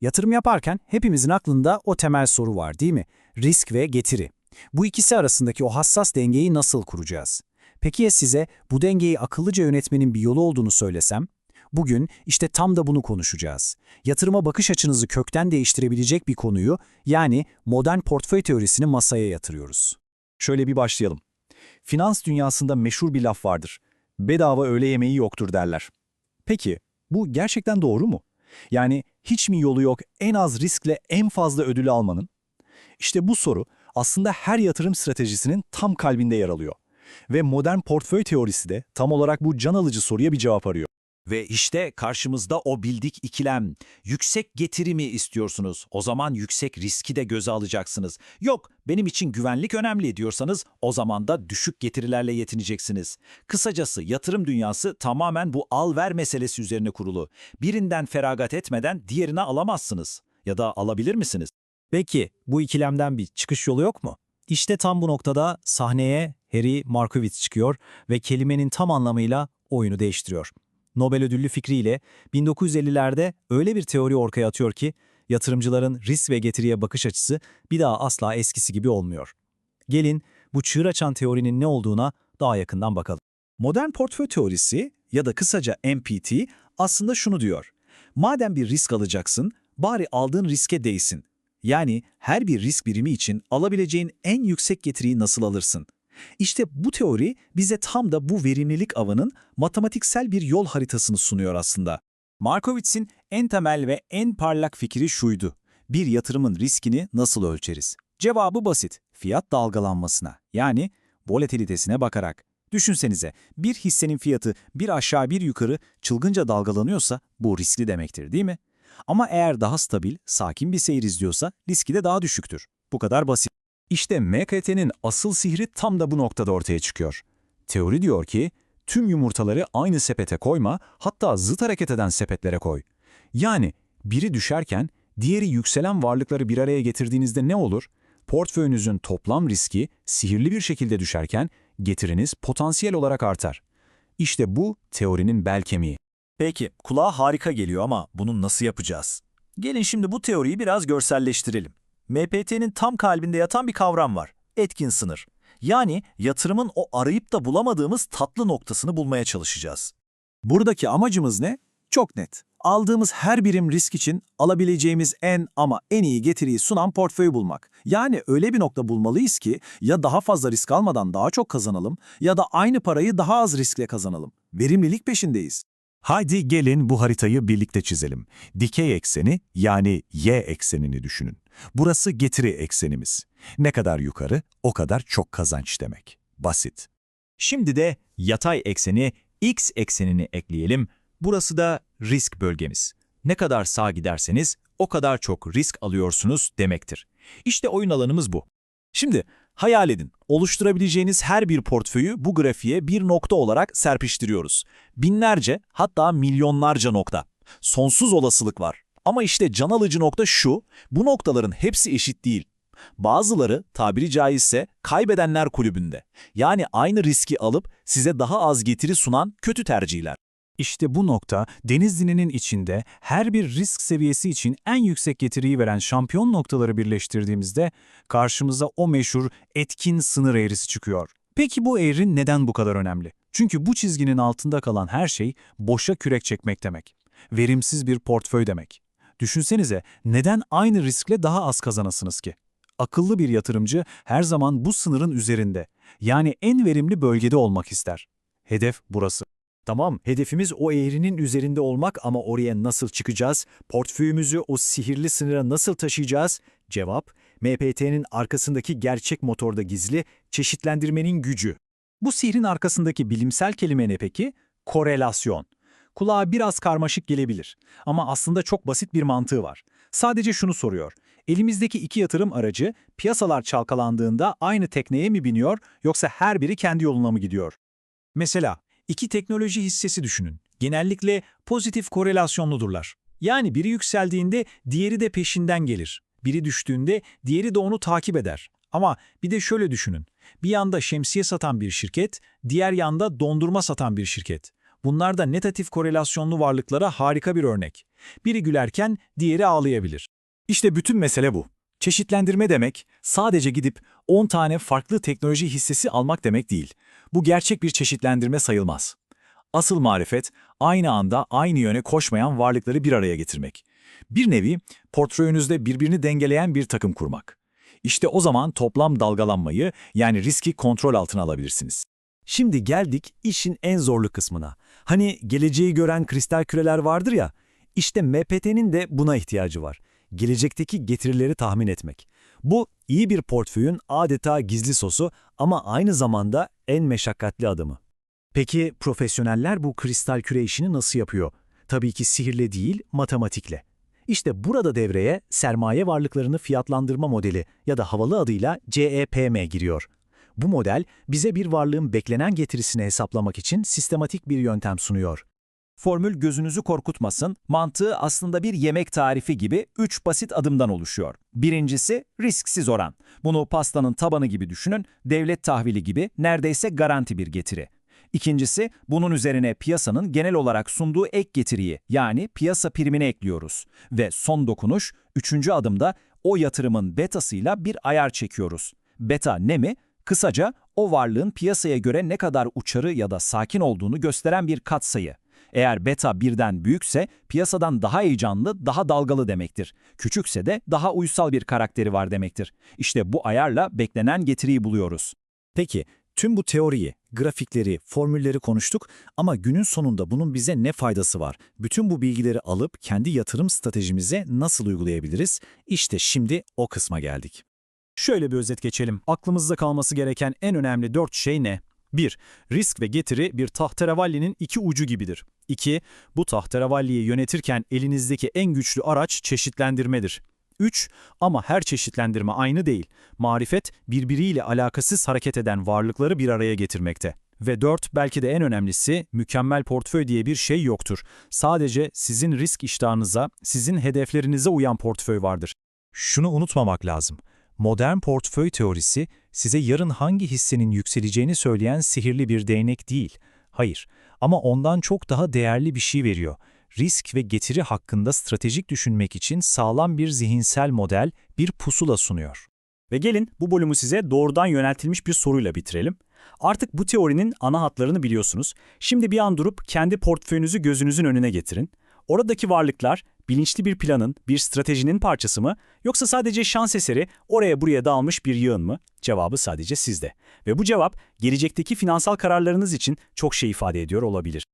Yatırım yaparken hepimizin aklında o temel soru var değil mi? Risk ve getiri. Bu ikisi arasındaki o hassas dengeyi nasıl kuracağız? Peki ya size bu dengeyi akıllıca yönetmenin bir yolu olduğunu söylesem? Bugün işte tam da bunu konuşacağız. Yatırıma bakış açınızı kökten değiştirebilecek bir konuyu, yani modern portföy teorisini masaya yatırıyoruz. Şöyle bir başlayalım. Finans dünyasında meşhur bir laf vardır. Bedava öğle yemeği yoktur derler. Peki, bu gerçekten doğru mu? Yani hiç mi yolu yok en az riskle en fazla ödülü almanın? İşte bu soru aslında her yatırım stratejisinin tam kalbinde yer alıyor. Ve modern portföy teorisi de tam olarak bu can alıcı soruya bir cevap arıyor. Ve işte karşımızda o bildik ikilem. Yüksek getiri mi istiyorsunuz? O zaman yüksek riski de göze alacaksınız. Yok, benim için güvenlik önemli diyorsanız o zaman da düşük getirilerle yetineceksiniz. Kısacası yatırım dünyası tamamen bu al-ver meselesi üzerine kurulu. Birinden feragat etmeden diğerini alamazsınız. Ya da alabilir misiniz? Peki bu ikilemden bir çıkış yolu yok mu? İşte tam bu noktada sahneye Harry Markowitz çıkıyor ve kelimenin tam anlamıyla oyunu değiştiriyor. Nobel ödüllü fikriyle 1950'lerde öyle bir teori ortaya atıyor ki yatırımcıların risk ve getiriye bakış açısı bir daha asla eskisi gibi olmuyor. Gelin bu çığır açan teorinin ne olduğuna daha yakından bakalım. Modern portföy teorisi ya da kısaca MPT aslında şunu diyor. Madem bir risk alacaksın, bari aldığın riske değsin. Yani her bir risk birimi için alabileceğin en yüksek getiriyi nasıl alırsın? İşte bu teori bize tam da bu verimlilik avının matematiksel bir yol haritasını sunuyor aslında. Markowitz'in en temel ve en parlak fikri şuydu. Bir yatırımın riskini nasıl ölçeriz? Cevabı basit. Fiyat dalgalanmasına yani volatilitesine bakarak. Düşünsenize bir hissenin fiyatı bir aşağı bir yukarı çılgınca dalgalanıyorsa bu riskli demektir değil mi? Ama eğer daha stabil, sakin bir seyir izliyorsa riski de daha düşüktür. Bu kadar basit. İşte MKT'nin asıl sihri tam da bu noktada ortaya çıkıyor. Teori diyor ki, tüm yumurtaları aynı sepete koyma, hatta zıt hareket eden sepetlere koy. Yani biri düşerken diğeri yükselen varlıkları bir araya getirdiğinizde ne olur? Portföyünüzün toplam riski sihirli bir şekilde düşerken getiriniz potansiyel olarak artar. İşte bu teorinin bel kemiği. Peki, kulağa harika geliyor ama bunu nasıl yapacağız? Gelin şimdi bu teoriyi biraz görselleştirelim. MPT'nin tam kalbinde yatan bir kavram var. Etkin sınır. Yani yatırımın o arayıp da bulamadığımız tatlı noktasını bulmaya çalışacağız. Buradaki amacımız ne? Çok net. Aldığımız her birim risk için alabileceğimiz en ama en iyi getiriyi sunan portföyü bulmak. Yani öyle bir nokta bulmalıyız ki ya daha fazla risk almadan daha çok kazanalım ya da aynı parayı daha az riskle kazanalım. Verimlilik peşindeyiz. Haydi gelin bu haritayı birlikte çizelim. Dikey ekseni yani y eksenini düşünün. Burası getiri eksenimiz. Ne kadar yukarı o kadar çok kazanç demek. Basit. Şimdi de yatay ekseni x eksenini ekleyelim. Burası da risk bölgemiz. Ne kadar sağa giderseniz o kadar çok risk alıyorsunuz demektir. İşte oyun alanımız bu. Şimdi hayal edin, oluşturabileceğiniz her bir portföyü bu grafiğe bir nokta olarak serpiştiriyoruz. Binlerce hatta milyonlarca nokta. Sonsuz olasılık var. Ama işte can alıcı nokta şu, bu noktaların hepsi eşit değil. Bazıları tabiri caizse kaybedenler kulübünde. Yani aynı riski alıp size daha az getiri sunan kötü tercihler. İşte bu nokta Denizli'nin içinde her bir risk seviyesi için en yüksek getiriyi veren şampiyon noktaları birleştirdiğimizde karşımıza o meşhur etkin sınır eğrisi çıkıyor. Peki bu eğri neden bu kadar önemli? Çünkü bu çizginin altında kalan her şey boşa kürek çekmek demek. Verimsiz bir portföy demek. Düşünsenize neden aynı riskle daha az kazanasınız ki? Akıllı bir yatırımcı her zaman bu sınırın üzerinde, yani en verimli bölgede olmak ister. Hedef burası. Tamam, hedefimiz o eğrinin üzerinde olmak ama oraya nasıl çıkacağız? Portföyümüzü o sihirli sınıra nasıl taşıyacağız? Cevap, MPT'nin arkasındaki gerçek motorda gizli, çeşitlendirmenin gücü. Bu sihrin arkasındaki bilimsel kelime ne peki? Korelasyon. Kulağa biraz karmaşık gelebilir ama aslında çok basit bir mantığı var. Sadece şunu soruyor. Elimizdeki iki yatırım aracı piyasalar çalkalandığında aynı tekneye mi biniyor yoksa her biri kendi yoluna mı gidiyor? Mesela iki teknoloji hissesi düşünün. Genellikle pozitif korelasyonludurlar. Yani biri yükseldiğinde diğeri de peşinden gelir. Biri düştüğünde diğeri de onu takip eder. Ama bir de şöyle düşünün. Bir yanda şemsiye satan bir şirket, diğer yanda dondurma satan bir şirket. Bunlar da negatif korelasyonlu varlıklara harika bir örnek. Biri gülerken diğeri ağlayabilir. İşte bütün mesele bu. Çeşitlendirme demek, sadece gidip 10 tane farklı teknoloji hissesi almak demek değil. Bu gerçek bir çeşitlendirme sayılmaz. Asıl marifet, aynı anda aynı yöne koşmayan varlıkları bir araya getirmek. Bir nevi, portföyünüzde birbirini dengeleyen bir takım kurmak. İşte o zaman toplam dalgalanmayı, yani riski kontrol altına alabilirsiniz. Şimdi geldik işin en zorlu kısmına. Hani geleceği gören kristal küreler vardır ya, işte MPT'nin de buna ihtiyacı var. Gelecekteki getirileri tahmin etmek. Bu iyi bir portföyün adeta gizli sosu ama aynı zamanda en meşakkatli adımı. Peki profesyoneller bu kristal küre işini nasıl yapıyor? Tabii ki sihirle değil, matematikle. İşte burada devreye sermaye varlıklarını fiyatlandırma modeli ya da havalı adıyla CEPM giriyor. Bu model bize bir varlığın beklenen getirisini hesaplamak için sistematik bir yöntem sunuyor. Formül gözünüzü korkutmasın, mantığı aslında bir yemek tarifi gibi 3 basit adımdan oluşuyor. Birincisi risksiz oran. Bunu pastanın tabanı gibi düşünün, devlet tahvili gibi neredeyse garanti bir getiri. İkincisi, bunun üzerine piyasanın genel olarak sunduğu ek getiriyi yani piyasa primini ekliyoruz. Ve son dokunuş, üçüncü adımda o yatırımın betasıyla bir ayar çekiyoruz. Beta ne mi? Kısaca o varlığın piyasaya göre ne kadar uçarı ya da sakin olduğunu gösteren bir katsayı. Eğer beta birden büyükse piyasadan daha heyecanlı, daha dalgalı demektir. Küçükse de daha uysal bir karakteri var demektir. İşte bu ayarla beklenen getiriyi buluyoruz. Peki, tüm bu teoriyi, grafikleri, formülleri konuştuk ama günün sonunda bunun bize ne faydası var? Bütün bu bilgileri alıp kendi yatırım stratejimize nasıl uygulayabiliriz? İşte şimdi o kısma geldik. Şöyle bir özet geçelim. Aklımızda kalması gereken en önemli dört şey ne? 1. Risk ve getiri bir tahterevallinin iki ucu gibidir. 2. Bu tahterevalliyi yönetirken elinizdeki en güçlü araç çeşitlendirmedir. 3. Ama her çeşitlendirme aynı değil. Marifet, birbiriyle alakasız hareket eden varlıkları bir araya getirmekte. Ve 4. Belki de en önemlisi, mükemmel portföy diye bir şey yoktur. Sadece sizin risk iştahınıza, sizin hedeflerinize uyan portföy vardır. Şunu unutmamak lazım. Modern portföy teorisi size yarın hangi hissenin yükseleceğini söyleyen sihirli bir değnek değil. Hayır ama ondan çok daha değerli bir şey veriyor. Risk ve getiri hakkında stratejik düşünmek için sağlam bir zihinsel model, bir pusula sunuyor. Ve gelin bu bölümü size doğrudan yöneltilmiş bir soruyla bitirelim. Artık bu teorinin ana hatlarını biliyorsunuz. Şimdi bir an durup kendi portföyünüzü gözünüzün önüne getirin. Oradaki varlıklar bilinçli bir planın, bir stratejinin parçası mı yoksa sadece şans eseri oraya buraya dağılmış bir yığın mı? Cevabı sadece sizde. Ve bu cevap gelecekteki finansal kararlarınız için çok şey ifade ediyor olabilir.